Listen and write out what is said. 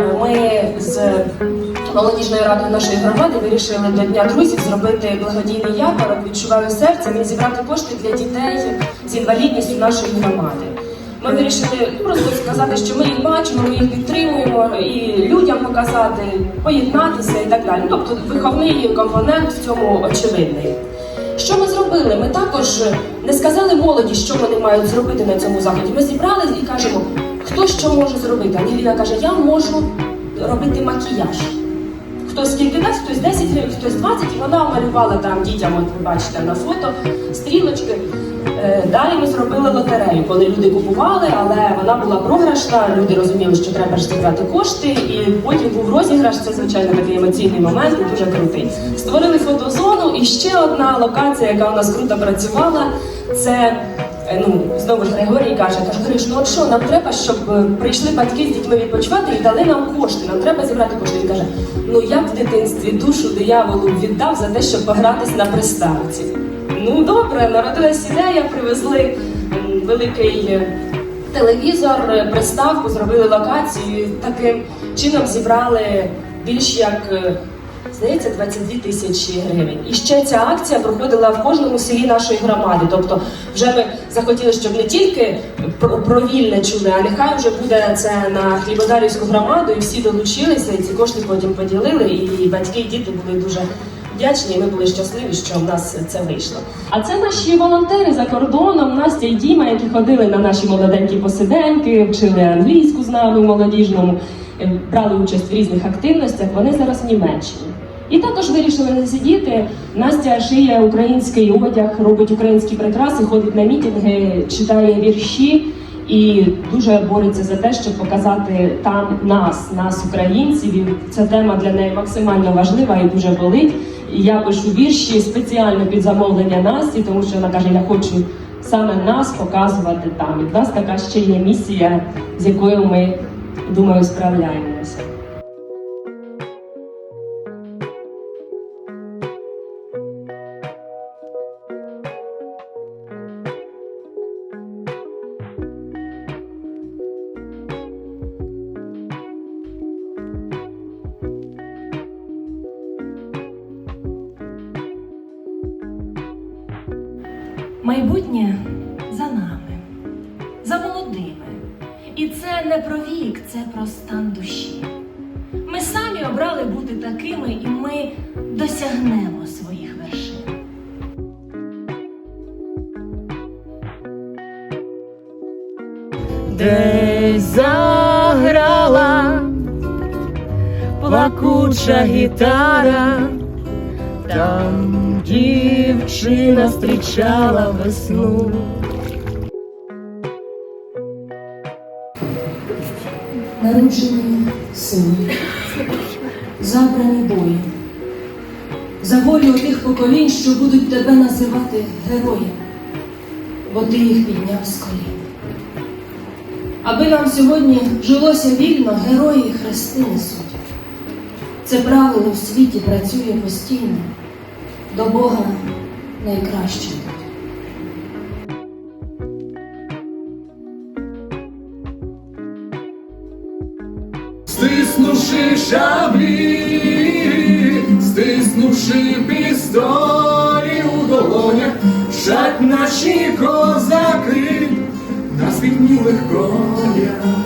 е, молодіжною радою нашої громади вирішили до Дня друзів зробити благодійний ярмарок «Відчуваю серцем і зібрати кошти для дітей з інвалідністю нашої громади. Ми вирішили просто сказати, що ми їх бачимо, ми їх підтримуємо, і людям показати, поєднатися і так далі. Тобто виховний компонент в цьому очевидний. Що ми зробили? Ми також не сказали молоді, що вони мають зробити на цьому заході. Ми зібрали і кажемо, хто що може зробити. Ангеліна каже, я можу робити макіяж. Хтось скільки дасть, хтось 10 гривень, хтось 20, і вона малювала там дітям, от ви бачите на фото, стрілочки. Далі ми зробили лотерею, коли люди купували, але вона була програшна. Люди розуміли, що треба ж зібрати кошти, і потім був розіграш. Це звичайно такий емоційний момент дуже крутий. Створили фотозону, і ще одна локація, яка у нас круто працювала. Це е, ну знову ж Григорій каже, каже, Гриш, ну от що нам треба, щоб е, прийшли батьки з дітьми відпочивати і дали нам кошти. Нам треба зібрати кошти. Він каже: ну я в дитинстві душу дияволу віддав за те, щоб погратись на приставці. Ну добре, народилась ідея, привезли великий е, телевізор, е, приставку, зробили локацію. Таким чином зібрали більш як. е, Здається, 22 тисячі гривень. І ще ця акція проходила в кожному селі нашої громади. Тобто, вже ми захотіли, щоб не тільки про, вільне чули, а нехай вже буде це на Хлібодарівську громаду, і всі долучилися, і ці кошти потім поділили. І батьки, і діти були дуже вдячні. і Ми були щасливі, що в нас це вийшло. А це наші волонтери за кордоном, Настя і Діма, які ходили на наші молоденькі посиденьки, вчили англійську з нами в молодіжному, е, брали участь в різних активностях. Вони зараз в Німеччині. І також вирішили не сидіти. Настя шиє український одяг, робить українські прикраси, ходить на мітинги, читає вірші і дуже бореться за те, щоб показати там нас, нас, українців. І ця тема для неї максимально важлива і дуже болить. Я пишу вірші спеціально під замовлення Насті, тому що вона каже: я хочу саме нас показувати там. І в нас така ще є місія, з якою ми думаю справляємося. Майбутнє за нами, за молодими. І це не про вік, це про стан душі. Ми самі обрали бути такими, і ми досягнемо своїх вершин. Десь заграла плакуча гітара, там дівчина зустрічала весну. Народжені сини, забрані бої, за волю тих поколінь, що будуть тебе називати героєм, бо ти їх підняв з колін. Аби нам сьогодні жилося вільно, герої хрести несуть. Це правило в світі працює постійно, до Бога найкраще. Стиснувши шаблі, стиснувши пістолі у долонях, шать наші козаки на спітнілих конях.